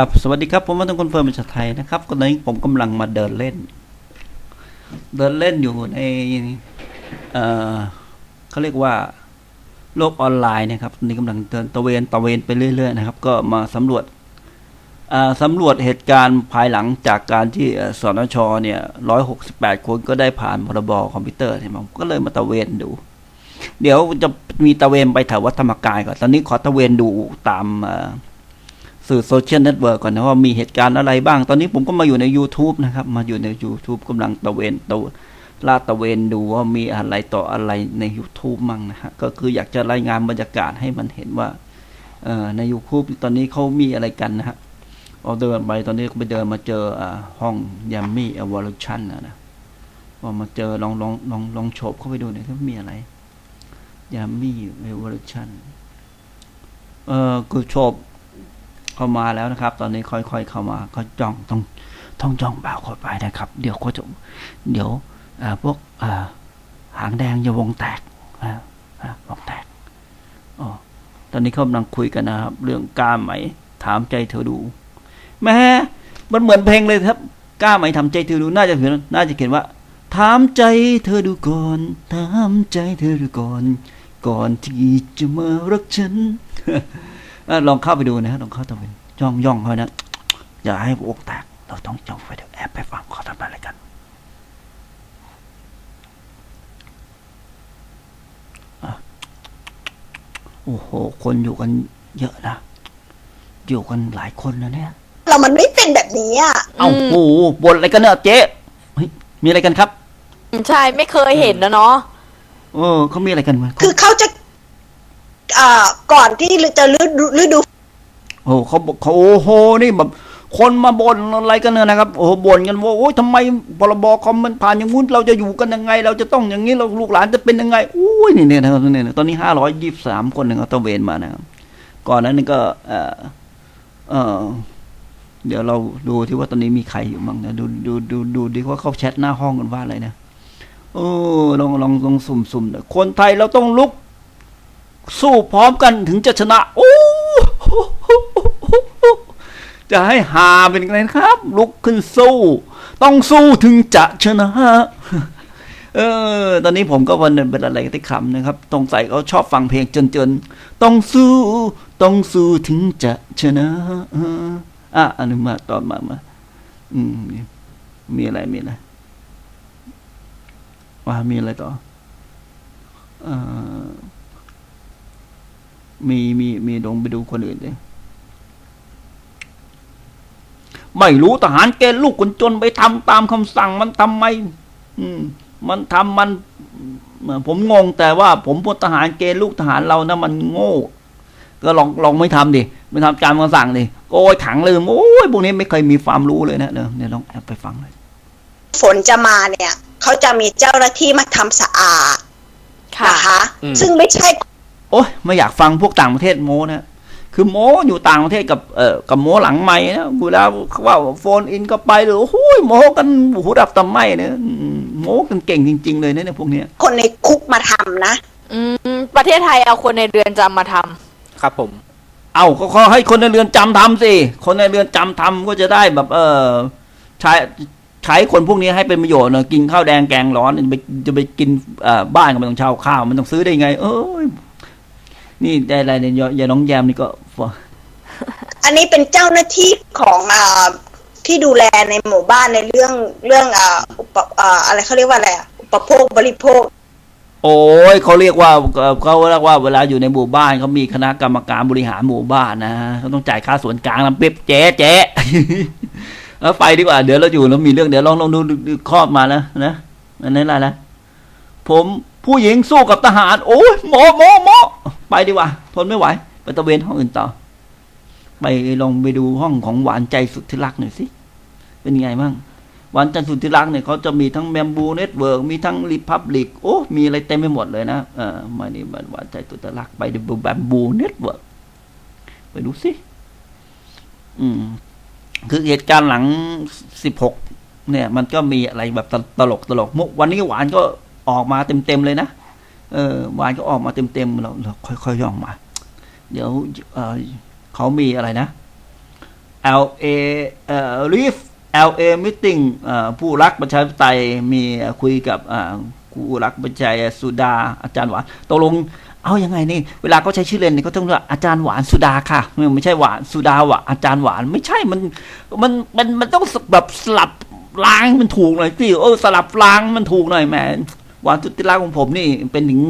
ครับสวัสดีครับ ผมมาต้องคอนเฟิร์มภาษาไทยนะครับตอนนี้ผมกำลังมาเดินเล่น เดินเล่นอยู่ในเอ่อเขาเรียกว่าโลกออนไลน์นะครับตอนนี้กำลังเดินตะเวนตะเวนไปเรื่อย ๆ นะครับ ก็มาสำรวจสำรวจเหตุการณ์ภายหลังจากการที่เอ่อสนชเนี่ยร้อยหกสิบแปดคนก็ได้ผ่านพรบคอมพิวเตอร์ใช่ไหมผมก็เลยมาตะเวนดู เดี๋ยวจะมีตะเวนไปแถววัดธรรมกายก่อนตอนนี้ขอตะเวนดูตามอ สื่อโซเชียลเน็ตเวิร์กก่อนนะว่ามีเหตุการณ์อะไรบ้าง ตอนนี้ผมก็มาอยู่ใน YouTube นะครับ มาอยู่ใน YouTube กำลังตะเวนตะลาดตะเวนดูว่ามีอะไรต่ออะไรใน YouTube มั่งนะฮะ ก็คืออยากจะรายงานบรรยากาศให้มันเห็นว่าใน YouTube ตอนนี้เขามีอะไรกันนะฮะเอาเดินไปตอนนี้ก็ไปเดินมาเจออห้องยามมี่อวอร์ชันนะนะพอมาเจอลองลองลองลองโฉบเข้าไปดูหน่อยว่ามีอะไรยามมี่อวอร์ชันเออคือโฉบ เข้ามาแล้วนะครับ ตอนนี้ค่อย ๆ เข้ามาก็จ้องต้องต้องจ้องบ่าวเข้าไปนะครับ เดี๋ยวก็จะเดี๋ยวพวกหางแดงจะวงแตกวงแตกอ๋อตอนนี้เขากำลังคุยกันนะครับ เรื่องกล้าไหมถามใจเธอดูแม่มันเหมือนเพลงเลยครับกล้าไหมทำใจเธอดูน่าจะเขียนน่าจะเขียนว่าถามใจเธอดูก่อนถามใจเธอดูก่อน ก่อนที่จะมารักฉัน ลองเข้าไปดูนะฮะลองเข้าตะเวนย่องย่องเขานะอย่าให้อกแตกเราต้องจ้องไปเดี๋ยวแอบไปฟังเขาทำอะไรกันอะโอ้โห คนอยู่กันเยอะนะ อยู่กันหลายคนนะเนี่ย เรามันไม่เป็นแบบนี้อะ เอ้าโอ้โหบ่นอะไรกันเนี่ยเจ๊เฮ้ยมีอะไรกันครับ ใช่ ไม่เคยเห็นนะเนาะ เออเขามีอะไรกันวะคือเขาจะ อ่าก่อนที่จะฤดูฤดูโอ้เขาบอกเขาโอ้โหนี่แบบคนมาบ่นอะไรกันเนี่ยนะครับโอ้โหบ่นกันว่าโอ้ยทำไมพรบคอมมันผ่านอย่างงู้นเราจะอยู่กันยังไง เราจะต้องอย่างนี้เราลูกหลานจะเป็นยังไงอุ้ยนี่เนี่ยนะครับเนี่ยตอนนี้ห้าร้อยยี่สิบสามคนหนึ่งเขาตะเวนมานะครับก่อนนั้นนี่ก็เออเออเดี๋ยวเราดูที่ว่าตอนนี้มีใครอยู่บ้างนะดูดูดูดูดีว่าเขาแชทหน้าห้องกันว่าอะไรนะโอ้ลองลองลองสุ่มสุ่มคนไทยเราต้องลุก สู้พร้อมกันถึงจะชนะโอ้จะให้หาเป็นไงครับ ลุกขึ้นสู้ ต้องสู้ถึงจะชนะเออ ตอนนี้ผมก็วันนึงเป็นอะไรที่คำนะครับตรงใส่เขาชอบฟังเพลงจนๆต้องสู้ ต้องสู้ถึงจะชนะอะอนนี้มาตอนมามาอืมมีอะไรมีอะไรว่ามีอะไรต่อ เอ่อ มีมีมีลงไปดูคนอื่นดิไม่รู้ทหารเกณฑ์ลูกคนจนไปทำตามคำสั่งมันทำไม อืม มันทำมันเอ่อผมงงแต่ว่า ผมพลทหารเกณฑ์ลูกทหารเรานะมันโง่ ก็ลองลองไม่ทำดิไม่ทำตามคำสั่งดิโอ้ยถังลืมโอ้ยพวกนี้ไม่เคยมีความรู้เลยนะเดี๋ยวเดี๋ยวลองแอบไปฟังเลยฝนจะมาเนี่ย เขาจะมีเจ้าหน้าที่มาทำสะอาดค่ะนะคะอืมซึ่งไม่ใช่ โอ้ยไม่อยากฟังพวกต่างประเทศโม้นะคือโม้อยู่ต่างประเทศกับเอ่อกับโม้หลังไม่นะเวลาเขาว่าโฟนอินก็ไปหรือโอ้ยโม้กันหูดับตำไม่เนี่ยอืมโม้กันเก่งจริง ๆ เลยนะเนี่ยพวกเนี้ยคนในคุกมาทำนะ อืมประเทศไทยเอาคนในเรือนจำมาทำครับผม เอาก็ขอให้คนในเรือนจำทำสิคนในเรือนจำทำก็จะได้แบบ เออใช้ใช้คนพวกนี้ให้เป็นประโยชน์นะกินข้าวแดงแกงร้อนจะไปจะไปกินเอ่อบ้านก็ไม่ต้องเช่าข้าวมันต้องซื้อได้ไง เอ้ย นี่ได้อะไรเนี่ยยายน้องแยมนี่ก็อันนี้เป็นเจ้าหน้าที่ของอ่าที่ดูแลในหมู่บ้านในเรื่องเรื่องอ่าอุปอ่าอะไรเขาเรียกว่าอะไรอะอุปโภคบริโภค โอ้ยเขาเรียกว่าเอ่อเขาเรียกว่าเวลาอยู่ในหมู่บ้านเขามีคณะกรรมการบริหารหมู่บ้านนะเขาต้องจ่ายค่าส่วนกลางน้ำเป๊บเจ๊เจ๊เอาไปดีกว่า เดี๋ยวเราอยู่แล้วมีเรื่องเดี๋ยวลองลองดูดูครอบมานะนะอันนั้นอะไรนะ ผมผู้หญิงสู้กับทหาร โอ้ยหมอหมอหมอไปดีกว่า ทนไม่ไหว ไปตะเวนห้องอื่นต่อ ไปลองไปดูห้องของหวานใจสุดที่รักหน่อยสิ เป็นไงบ้างหวันใจสุดที่รักเนี่ยเขาจะมีทั้งแมมบูเน็ตเวิร์กมีทั้งริพับลิกโอ้ มีอะไรเต็มไปหมดเลยนะเออมานี่มันหวานใจสุดที่รักไปดูแบมบูเน็ตเวิร์กไปดูสิอืมคือเหตุการณ์หลังสิบหกเนี่ย มันก็มีอะไรแบบตลกตลกมุกวันนี้หวานก็ ออกมาเต็มๆเลยนะเออวานก็ออกมาเต็มๆเราเราค่อยๆย่องมา เดี๋ยวเออเขามีอะไรนะ LA เอ่อ Leaf LA meeting เอ่อผู้รักประชาธิปไตยมีคุยกับอ่าผู้รักประชาสุดาอาจารย์หวานตกลงเอายังไงนี่เวลาเขาใช้ชื่อเล่นนี่เขาต้องเรียกว่าอาจารย์หวานสุดาค่ะไม่ไม่ใช่หวานสุดาหวานอาจารย์หวานไม่ใช่มันมันมันมันต้องแบบสลับล้างมันถูกหน่อยสิเออสลับล้างมันถูกหน่อยแหม วานสุดที่รักของผมนี่ เป็นถึง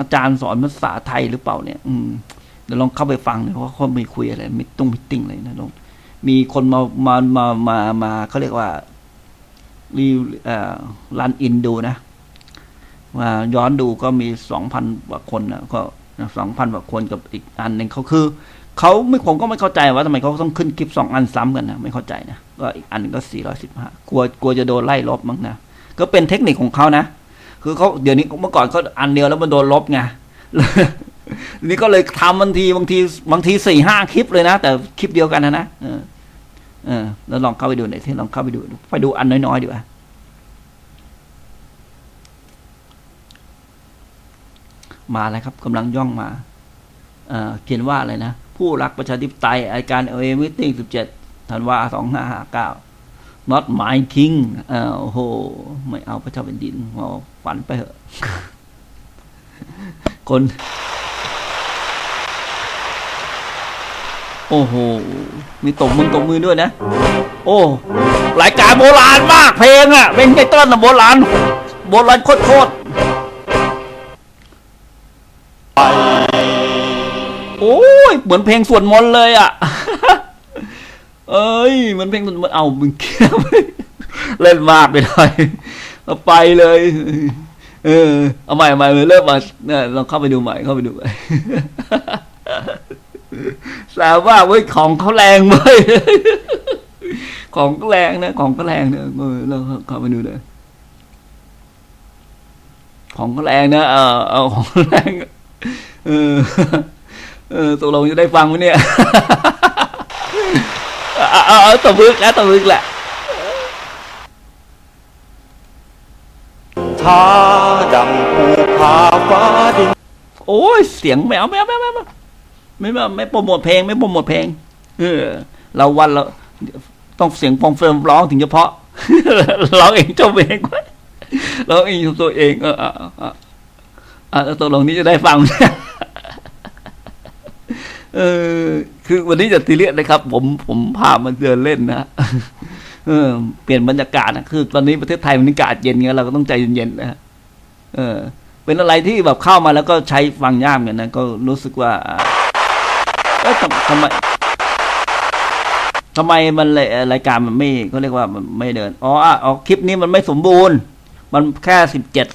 อาจารย์สอนภาษาไทยหรือเปล่าเนี่ย อืมเดี๋ยวลองเข้าไปฟังหน่อยว่าเขามีคุยอะไรมิตุ้งมิติ้งอะไรนะลองมีคนมามามามามาเขาเรียกว่ารีเอ่อรันอินดูนะมาย้อนดูก็มีสองพันกว่าคนนะก็สองพันกว่าคนกับอีกอันหนึ่งเขาคือเขาไม่ผมก็ไม่เข้าใจว่าทำไมเขาต้องขึ้นคลิปสองอันซ้ำกันนะไม่เข้าใจนะก็อีกอันก็สี่ร้อยสิบห้ากลัวกลัวจะโดนไล่ลบมั้งนะก็เป็นเทคนิคของเขานะ คือเขาเดี๋ยวนี้เมื่อก่อนเขาอันเดียวแล้วมันโดนลบไงนี่ก็เลยทำบางทีบางทีบางทีสี่ห้าคลิปเลยนะ แต่คลิปเดียวกันนะนะเออเออแล้วลองเข้าไปดูหน่อยที่ลองเข้าไปดู ไปดูอันน้อยๆดีกว่ามาแล้วครับกำลังย่องมาเอเขียนว่าอะไรนะ ผู้รักประชาธิปไตยอาการเอเอมิติ้งสิบเจ็ดธันวาสองห้าห้าเก้า not my king เออโอ้โห ไม่เอาพระเจ้าแผ่นดินเอาฝันไปเถอะคน โอ้โห มีตบมือตบมือด้วยนะ โอ้รายการโบราณมากเพลงอะเพลงไตเติ้ลอะโบราณ โบราณโคตรโคตรโอ้ย เหมือนเพลงสวดมนต์เลยอะ เอ้ยมือนเพลงสวดมนเอามึงเล่นมากไปหน่อยเอาไปเลย เออ เอาใหม่ใหม่เริ่มมาเนี่ยลองเข้าไปดูใหม่เข้าไปดูใหม่สาวว่าเว้ยของเขาแรงเว้ยของก็แรงนะของก็แรงนะเออเราเข้าไปดูเลยของก็แรงนะเออเอาของแรงเออเออตกลงจะได้ฟังไหมเนี่ย เอาเอาตบมือแล้วตบมือแหละ他ดังภูผาฟ้าดินโอ้ยเสียงแมวแมวแมวแมวไม่ไม่ไม่โปรโมทเพลงไม่โปรโมทเพลง เออ เราวันเราต้องเสียงฟองเฟิร์มร้องถึงเฉพาะร้องเองเจ้าเองไว้ร้องเองตัวเองเออเออเออเอออะแล้วตัวลงนี้จะได้ฟังเนี่ย เออ คือวันนี้จะตีเรียสนะครับ ผมผมพามาเดินเล่นนะเออ เปลี่ยนบรรยากาศนะคือตอนนี้ประเทศไทยมันอากาศเย็นไงเราก็ต้องใจเย็นๆนะฮะเออ เป็นอะไรที่แบบเข้ามาแล้วก็ใช้ฟังย่ากเหมือนกันนะก็รู้สึกว่าเอ๊ะทำไมทำไมมันรายการมันไม่เขาเรียกว่ามันไม่เดินอ๋ออ๋อคลิปนี้มันไม่สมบูรณ์ มันแค่สิบเจ็ด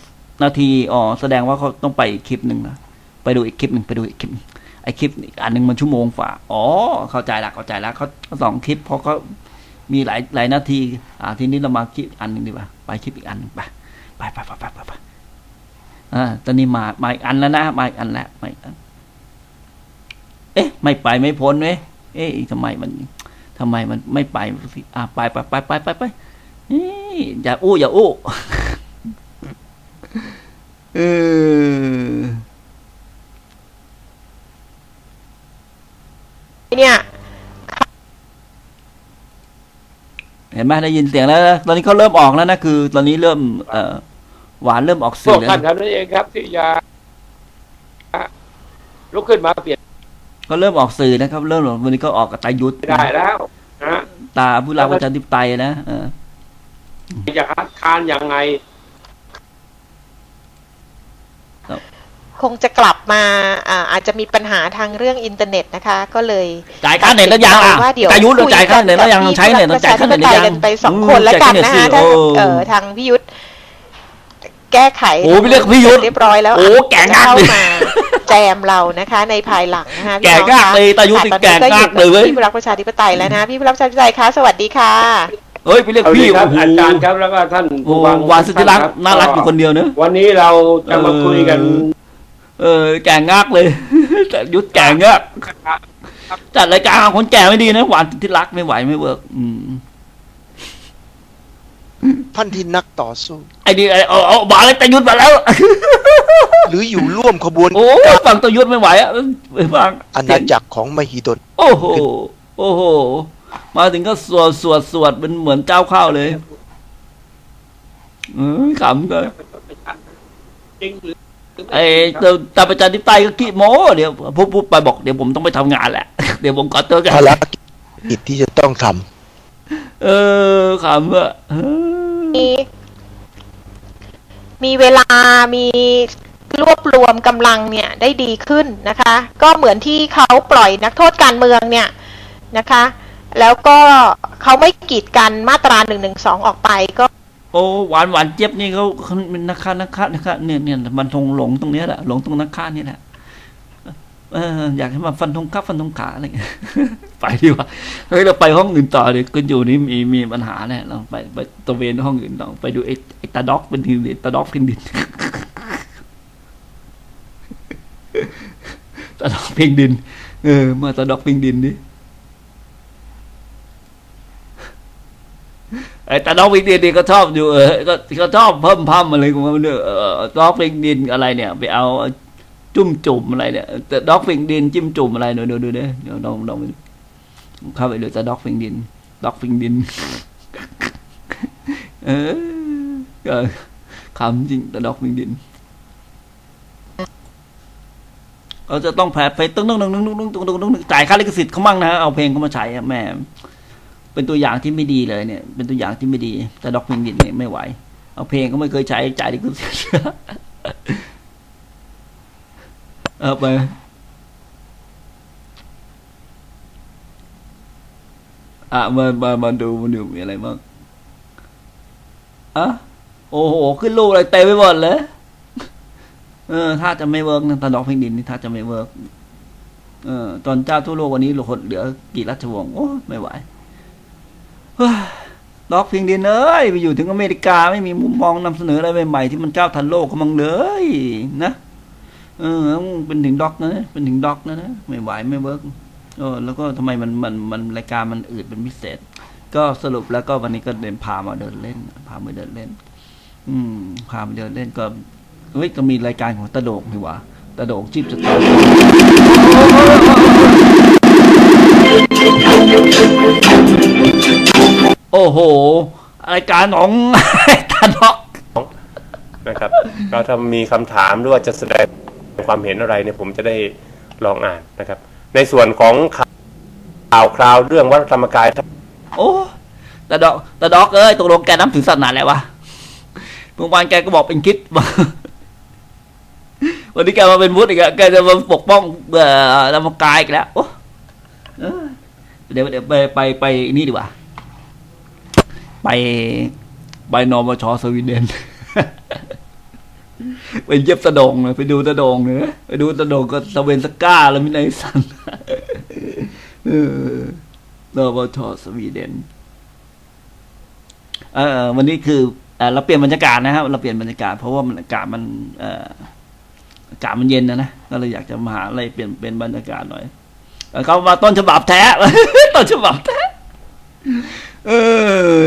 นาทีอ๋อแสดงว่าเขาต้องไปอีกคลิปหนึ่งนะไปดูอีกคลิปหนึ่งไปดูอีกคลิปหนึ่ง ไอคลิปอีกอันหนึ่งมันชั่วโมงฝ่าอ๋อ เข้าใจละเข้าใจล้วเขาสองคลิปเพราะเขามีหลายหลายนาที อ่า ทีนี้เรามาคลิปอันหนึ่งดีกว่าไปคลิปอีกอันหนึ่งไปไปไปไปไปไปไปอ่าตอนนี้มามาอีกอันแล้วนะมาอีกอันแล้วมาอีกอันเอ๊ะ ไม่ไปไม่พ้นเว้ยเอ๊ะทำไมมันทำไมมันไม่ไปอ่าไปไปไปไปไปไปเอ๊ะอย่าอู้อย่าอู้เออ เนี่ย เห็นไหมได้ยินเสียงแล้วนะตอนนี้เขาเริ่มออกแล้วนะคือ ตอนนี้เริ่ม เอ่อหวานเริ่มออกพสื่วอกแล้วท่านนะเท่านั้นเองครับ ที่จะลุกขึ้นมาเปลี่ยนก็เริ่มออกสื่อนะครับ เริ่มออกวันนี้ก็ออกกับตายุทธไม่ได้แล้วนะตาผู้รักประชาธิปไตยนะเออจะคัดค้านยังไง คงจะกลับมาอ่าอาจจะมีปัญหาทางเรื่องอินเทอร์เน็ตนะคะ ก็เลยจ่ายค่าเน็ตแล้วยังอะว่าเดี๋ยวจ่ายยุทธเราจ่ายค่าเน็ตแล้วยังคุใช้เน็ตเราจ่ายค่าเน็ตหรือยังกันไปสองคนแล้วกันนะคะจ่ายค่าเน็ตสิถ้าโอ้เออทางพี่ยุทธแก้ไขโอ้ไปเรียกพี่ยุทธเรียบร้อยแล้วโอ้แก่งักเข้าเลยมาแจมเรานะคะ ในภายหลังนะคะพี่แก่น้องงากคะเลยตายุทธค่ะแก่ตอนนี้งากเลยเว้ยพี่ผู้รักประชาธิปไตยแล้วนะพี่ผู้รักประชาธิปไตยคะสวัสดีค่ะเอ้ยไปเรียกเอาพี่ดีครับโอ้โหอาจารย์ครับแล้วก็ท่านโอ้ผู้ฟังวานสุธิรักษ์ท่น่ารักอยู่คนเดียวเนอะวันนี้เราจะมาคุยกัน เออ แก่งากเลยแต่ยุทธแก่งากจัดรายการเอาคนแก่ไม่ดีนะ หวานที่รักไม่ไหวไม่เวิร์กอืมท่านที่นักต่อสู้ ไอ้นี่ไอ้เอาเอาบาเลยตายุทธมาแล้ว หรืออยู่ร่วมขบวน โอ้ฝั่งตายุทธไม่ไหวอะเออฟังอาณาจักรของมหิดลโอ้โห โอ้โห มาถึงก็สวดสวดสวดเป็นเหมือนเจ้าข้าวเลยเออขำก็จริงหรือ ไอ้ตาประชาธิปไตยก็ขี้โม้เดี๋ยวพูดพูดไปบอกเดี๋ยวผมต้องไปทำงานแหละ เดี๋ยวผมขอตัวกันภารกิจที่จะต้องทำเออขำอะเออมีมีเวลามีรวบรวมกำลังเนี่ยได้ดีขึ้นนะคะ ก็เหมือนที่เขาปล่อยนักโทษการเมืองเนี่ยนะคะ แล้วก็เขาไม่กีดกันมาตราหนึ่งหนึ่งสองออกไปก็ โอ้หวานหวานเจี๊ยบนี่เขาเขาเป็นนักฆ่านักฆ่านักฆ่าเนี่ยเนี่ยมันทงหลงตรงเนี้ยแหละหลงตรงนักฆ่านี่แหละเอออยากให้มาฟันธงคับฟันธงขาอะไรเงี้ยไปดีกว่าเฮ้ยเราไปห้องอื่นต่อเดี๋ยวคุณอยู่นี่มีมีปัญหาแน่เราไปไปตะเวนห้องอื่นต่อไปดูไอ้ไอ้ตาด็อกเป็นทีมดิตาด็อกเพิงดินตาด็อกเพิงดิน เออ มาตาด็อกเพิงดินดิ ไอ้ตาน้องวิกดินนี่ก็ชอบอยู่เออก็ก็ชอบเพิ่มพั่มอะไรกูไม่รู้เออด็อกฟิงดินอะไรเนี่ย ไปเอาจุ่มจุ่มอะไรเนี่ยแต่ด็อกฟิงดินจิ้มจุ่มอะไรดูดูดูเด้เดี๋ยวลองลองเข้าไปดูตาด็อกฟิงดินด็อกฟิงดินเออก็คำจริงตาด็อกฟิงดินเราจะต้องแพ้ไปตึ้งตึ้งตึ้งตึ้งตึ้งตึ้งตึ้งจ่ายค่าลิขสิทธิ์เขามั่งนะเอาเพลงเขามาใช้แม่ เป็นตัวอย่างที่ไม่ดีเลยเนี่ย เป็นตัวอย่างที่ไม่ดี แต่ด็อกเพลงดินเนี่ยไม่ไหว เอาเพลงก็ไม่เคยใช้จ่ายลิขสิทธิ์เอาไปอะมามามาดูมาดูมีอะไรบ้างอะโอ้โห ขึ้นรูปอะไรเต็มไปหมดเลย เออ ถ้าจะไม่เวิร์กนะตอนดอกเพลงดินนี่ถ้าจะไม่เวิร์กเออ ตอนเจ้าทั่วโลกวันนี้หลือคนเหลือกี่ราชวงศ์โอ้ไม่ไหว เฮ้ยดอกเพลงเดินเอ้ยไปอยู่ถึงอเมริกาไม่มีมุมมองนำเสนออะไรใหม่ๆที่มันก้าวทันโลกเขามังเลยนะเออเป็นถึงด็อกนะเป็นถึงด็อกนะนะไม่ไหวไม่เวิร์กเออแล้วก็ทำไมมันมันมันรายการมันอืดเป็นพิเศษ ก็สรุปแล้วก็วันนี้ก็เดินพามาเดินเล่น พามาเดินเล่น อืม พามาเดินเล่นก็เฮ้ยก็มีรายการของตะโดงนี่หว่าตะโดงจีบจะตาย โอ้โหรายการของตาด็อกนะครับเราถ้ามีคำถามหรือว่าจะแสดงความเห็นอะไรเนี่ยผมจะได้ลองอ่านนะครับ ในส่วนของข่าวคราวเรื่องวัดพระธรรมกาย โอ้ตาด็อกตาด็อกเอ้ยตกลงแกนับถือศาสนาอะไรวะเมื่อวานแกก็บอกเป็นคริดวันนี้แกมาเป็นพุทธอีกแล้วแกจะมาปกป้องเอ่อธรรมกายอีกแล้วโอ้เออเดี๋ยวเดี๋ยวไปไปไปนี่ดีกว่า ไปไปนมชสวีเดนไปเย็บตะดงเลยไปดูตะดงเลยนะไปดูตะดงก็ตะเวนสก้าแล้วมินไนสันเออนมชสวีเดนเออวันนี้คือเราเปลี่ยนบรรยากาศนะครับ เราเปลี่ยนบรรยากาศเพราะว่ามันอากาศมันเอ่ออากาศมันเย็นนะนะก็เลยอยากจะมาหาอะไรเปลี่ยนเป็นบรรยากาศหน่อยเอ่อเขามาต้นฉบับแท้ต้นฉบับแท้ เออ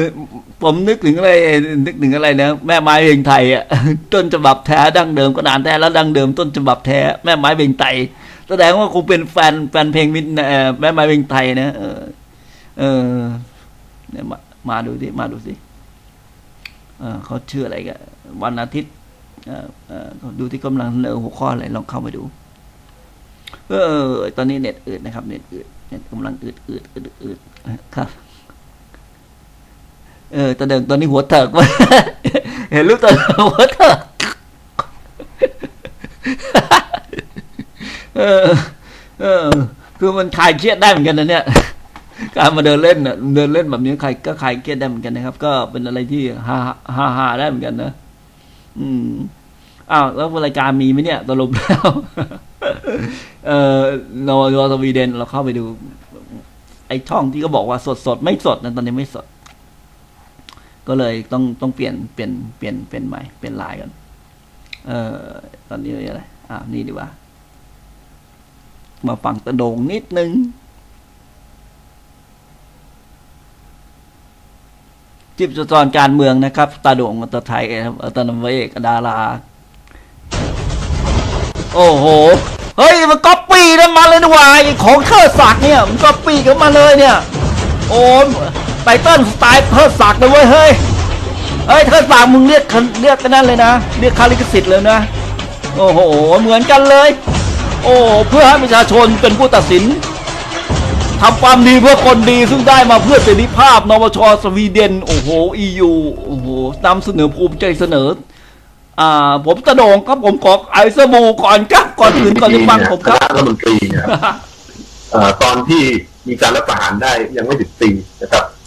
ผมนึกถึงอะไร นึกถึงอะไรนะ แม่ไม้เพลงไทยอะ ต้นฉบับแท้ดั้งเดิมก็นานแท้แล้วดั้งเดิม ต้นฉบับแท้แม่ไม้เพลงไทยแสดงว่าคงเป็นแฟนแฟนเพลงมิตรแม่ไม้เพลงไทยนะ เออ เออเนี่ยมามาดูสิมาดูสิเออเขาชื่ออะไรกันวันอาทิตย์เออเออดูที่กำลังเสนอหัวข้ออะไรลองเข้าไปดู เออ ตอนนี้เน็ตอืดนะครับ เน็ตอืดเน็ตกำลังอืดอืดอืดอืดครับ เออตอนเดิมตอนนี้หัวเถิกวะเห็นรูปตอนหัวเถิกเออ เออ คือมันคลายเครียดได้เหมือนกันนะเนี่ย การมาเดินเล่นน่ะเดินเล่นแบบนี้ใครก็คลายเครียดได้เหมือนกันนะครับ ก็เป็นอะไรที่ฮาฮาฮาได้เหมือนกันนะอืมอ้าวแล้วรายการมีไหมเนี่ยตกลงแล้ว เออโนโนสวีเดนเราเข้าไปดู ไอช่องที่เขาบอกว่าสดสดไม่สดนะตอนนี้ไม่สด ก็เลยต้องต้องเปลี่ยนเปลี่ยนเปลี่ยนเปลี่ยนใหม่เปลี่ยนลายกันเออตอนนี้อะไรอ่านี่ดีกว่า มาฟังตะโดงนิดนึงจิบจรการเมืองนะครับ ตาโด่งตาไทยครัตนำเอกดารา โอ้โห เฮ้ย มันก๊อปปี้นั่นมาเลยดีกว่าไอ้ของเครือศักดิ์เนี่ย มันก๊อปปี้กันมาเลยเนี่ย โอ้ ไตเติ้ลสไตล์เทิดศักดิ์เลยเว้ยเฮ้ยเฮ้ยเทิดศักดิ์มึงเรียกคันเรียกกันนั่นเลยนะ เรียกคาลิกสิทธิ์เลยนะ โอ้โห เหมือนกันเลย โอ้เพื่อให้ประชาชนเป็นผู้ตัดสินทำความดีเพื่อคนดีซึ่งได้มาเพื่อเสรีภาพนวชสวีเดน โอ้โหอียูโอ้โหนำเสนอภูมิใจเสนอ อ่า ผมตะโดงครับผมขอไอซ์สบู่ก่อนครับก่อนอื่นก่อนที่ฟังผมคคณะรับรัฐมนตรีเนี่ยเอ่อตอนที่มีการรัฐประหารได้ยังไม่ถึงปีนะครับเอ่อ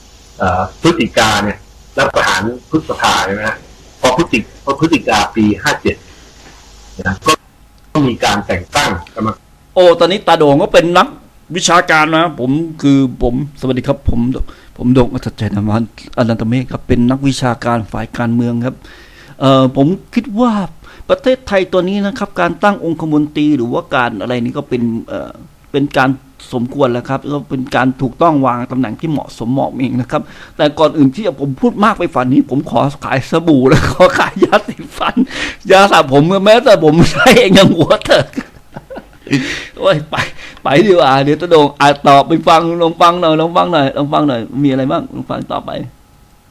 พฤศจิกาเนี่ยรัฐประหารพฤษภาใช่ไหมฮะพอพฤศจิพอพฤศจิกาปีห้าเจ็ดนะก็มีการแต่งตั้งกรรมโอ้ ตอนนี้ตาโด่งก็เป็นนักวิชาการนะ ผมคือผมสวัสดีครับ ผม ผมโด่งอัจฉริยะอนันตเมฆครับเป็นนักวิชาการฝ่ายการเมืองครับเอ่อผมคิดว่าประเทศไทยตัวนี้นะครับ การตั้งองคมนตรีหรือว่าการอะไรนี่ก็เป็นเอ่อเป็นการ สมควรแล้วครับก็เป็นการถูกต้องวางตำแหน่งที่เหมาะสมเหมาะเองนะครับ แต่ก่อนอื่นที่จะผมพูดมากไปฝันนี้ ผมขอขายสบู่แล้วขอขายยาสีฟัน ยาสระผมแม้แต่ผมใช้เองยังหัวเถอะโอ้ยไป ไปดีกว่าเดี๋ยวตะโดงอ่านต่อไปฟังลองฟังหน่อยลองฟังหน่อยลองฟังหน่อยมีอะไรบ้างลองฟังต่อไป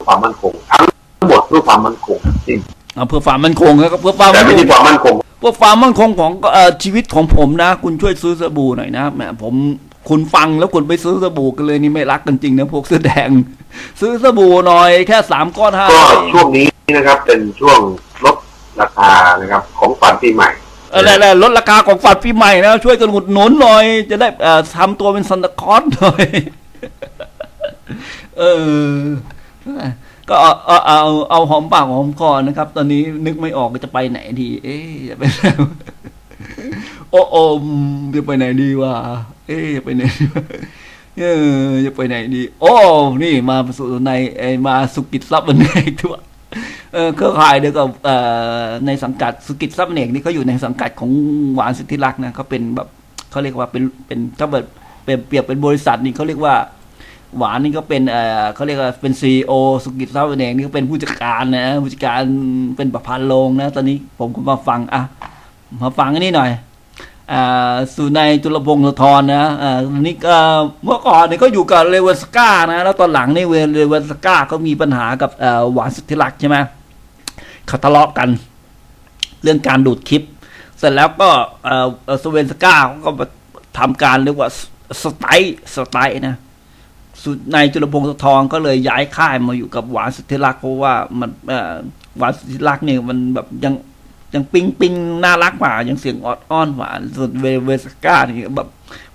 ความมั่นคงทั้งหมดเพื่อความมั่นคงจริงเอาเพื่อความมั่นคงครับเพื่อความแต่มั่นไม่คใช่งความมั่นคง เพื่อความมั่นคงของเอ่อชีวิตของผมนะ คุณช่วยซื้อสบู่หน่อยนะแหมผมคุณฟังแล้วคุณไปซื้อสบู่กันเลยนี่ไม่รักกันจริงนะพวกเสื้อแดง ซื้อสบู่หน่อยแค่สามก้อนห้าก็ช่วงนี้นะครับ เป็นช่วงลดราคานะครับ ของฝันปีใหม่เออแล้วลดราคาของฝันปีใหม่นะช่วยกันอุดหนุนหน่อย จะได้เอ่อทำตัวเป็นซันตาคลอสหน่อย เออ ก็เอาเอาเอาหอมปากหอมคอนะครับ ตอนนี้นึกไม่ออกว่าจะไปไหนดี เอ๊จะไปไหนโอ้โอมจะไปไหนดีวะเอ๊จะไปไหนดีเออจะไปไหนดี โอ้นี่มาสู่ในไอมาสุกิจทรับันเอกทั่วเออเครือข่ายเดียวกับเออในสังกัดสุกิจทรับันกนี่เขาอยู่ในสังกัดของหวานสิทธิรักษ์นะเขาเป็นแบบเขาเรียกว่าเป็นเป็นถ้าเป็นเปรียบเป็นบริษัทนี่เขาเรียกว่า หวานนี่ก็เป็นเออเขาเรียกว่าเป็นซีโอสุกิจทรัพย์บันเอกนี่ก็เป็นผู้จัดการนะผู้จัดการเป็นประพันธ์โรงนะ ตอนนี้ผมก็มาฟังอะมาฟังอันนี้หน่อยอ่าสุนัยจุลพงศ์สุธรนะอ่านี่ก็เมื่อก่อนเนี่ยก็อยู่กับเลเวนสก้านะแล้วตอนหลังนี่เวเลเวนสก้าก็มีปัญหากับหวานสุทธิรักษ์ใช่ไหมเขาทะเลาะกัน เรื่องการดูดคลิป เสร็จแล้วก็สเวนสก้าก็มาทำการเรียกว่าสไตล์สไตล์นะ นายจุลพงศ์สุธรก็เลยย้ายค่ายมาอยู่กับหวานสุทธิรักษ์เพราะว่ามันหวานสุทธิรักษ์เนี่ยมันแบบยังยังปิ๊งปิงน่ารักกว่ายังเสียงออดอ้อนหวานส่วนเวเวสก้านี่แบบ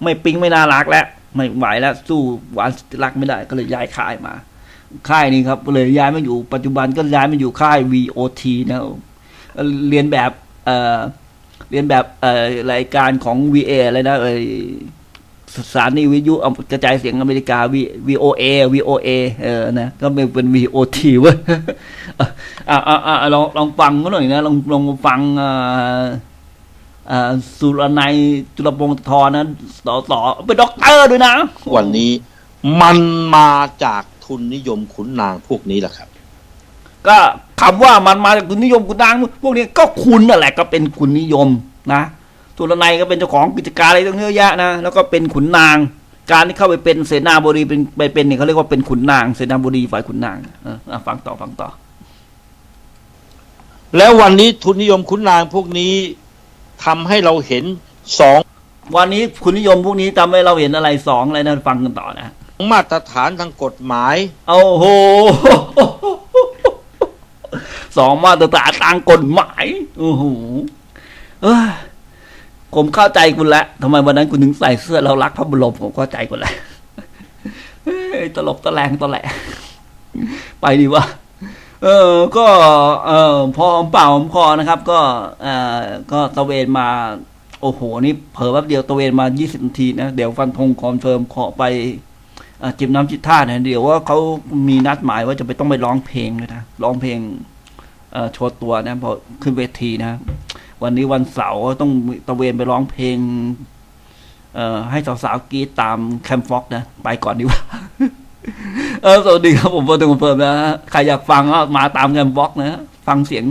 ไม่ปิ๊งไม่น่ารักแล้วไม่ไหวแล้วสู้หวานสุดที่รักไม่ได้ก็เลยย้ายค่ายมา ค่ายนี้ครับเลยย้ายมาอยู่ปัจจุบันก็ย้ายมาอยู่ค่าย VOT นะเอ่อเรียนแบบเอ่อเรียนแบบเอ่อรายการของ VA อะไรนะเอ่ย สถานีวิทยุเอากระจายเสียงอเมริกา V VOA VOA เออนะก็เป็นเป็น VOT เว้ยอ่าอ่าอ่าลองลองฟังเขาหน่อยนะลองลองฟังอ่าอ่าสุรนัยจุลพงศ์ทรนะต่อต่อเป็นด็อกเตอร์ด้วยนะ วันนี้มันมาจากทุนนิยมขุนนางพวกนี้แหละครับ ก็คำว่ามันมาจากคุณนิยมคุณนาง พวกนี้ก็คุณนั่นแหละก็เป็นคุณนิยมนะ สุรนัยก็เป็นเจ้าของกิจการอะไรตั้งเยอะแยะนะแล้วก็เป็นขุนนาง การที่เข้าไปเป็นเสนาบดีเป็นไปเป็นเนี่ยเขาเรียกว่าเป็นขุนนาง เสนาบดีฝ่ายขุนนางเอออะฟังต่อฟังต่อ แล้ววันนี้ทุนนิยมขุนนางพวกนี้ทำให้เราเห็นสองวันนี้คุณนิยมพวกนี้ทำให้เราเห็นอะไรสองอะไรนะฟังกันต่อนะมาตรฐานทางกฎหมายโอ้โหสองมาตรฐานทางกฎหมายโอ้โหเอ้ย ผมเข้าใจคุณแล้วทำไมวันนั้นคุณถึงใส่เสื้อเรารักพระบรมผมเข้าใจคุณแล้วตลบตะแลงตะแหละไปดีวะเออ ก็เออพอหอเป่าหอมคอนะครับ ก็เออก็ตะเวนมา โอ้โห นี่เผลอแป๊บเดียวตะเวนมา 20 นาทีนะ เดี๋ยวฟันธงคอนเฟิร์มขอไปเอ่อจิบน้ำจิตท่านะเดี๋ยวว่าเขามีนัดหมายว่าจะไปต้องไปร้องเพลงเลยนะ ร้องเพลงอ่อโชว์ตัวนะพอขึ้นเวทีนะ วันนี้วันเสาร์ต้องตะเวนไปร้องเพลง เอ่อ ให้สาวๆกรีดตามแคมฟ็อกนะ ไปก่อนดีกว่า เออ สวัสดีครับผมเฟร์ตคอนเฟิร์มนะ ใครอยากฟังก็มาตามแคมฟ็อกนะ ฟังเสียง